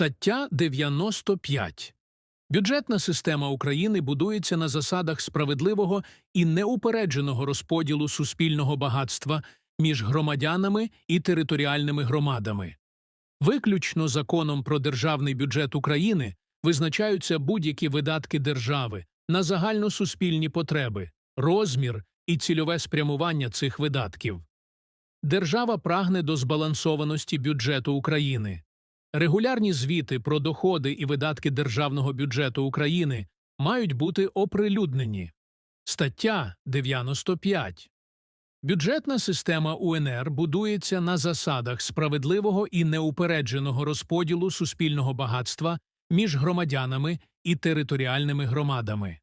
Стаття 95. Бюджетна система України будується на засадах справедливого і неупередженого розподілу суспільного багатства між громадянами і територіальними громадами. Виключно законом про державний бюджет України визначаються будь-які видатки держави на загальносуспільні потреби, розмір і цільове спрямування цих видатків. Держава прагне до збалансованості бюджету України. Регулярні звіти про доходи і видатки державного бюджету України мають бути оприлюднені. Стаття 95. Бюджетна система УНР будується на засадах справедливого і неупередженого розподілу суспільного багатства між громадянами і територіальними громадами.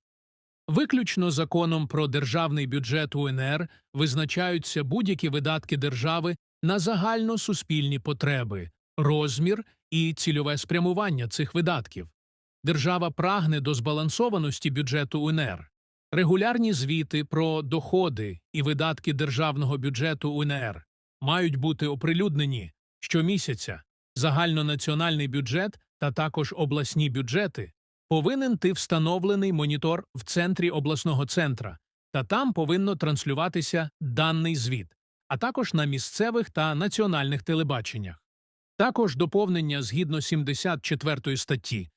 Виключно законом про державний бюджет УНР визначаються будь-які видатки держави на загальносуспільні потреби, розмір і цільове спрямування цих видатків. Держава прагне до збалансованості бюджету УНР. Регулярні звіти про доходи і видатки державного бюджету УНР мають бути оприлюднені щомісяця. Загальнонаціональний бюджет та також обласні бюджети повинен ти встановлений монітор в центрі обласного центра, та там повинно транслюватися даний звіт, а також на місцевих та національних телебаченнях. Також доповнення згідно 74 статті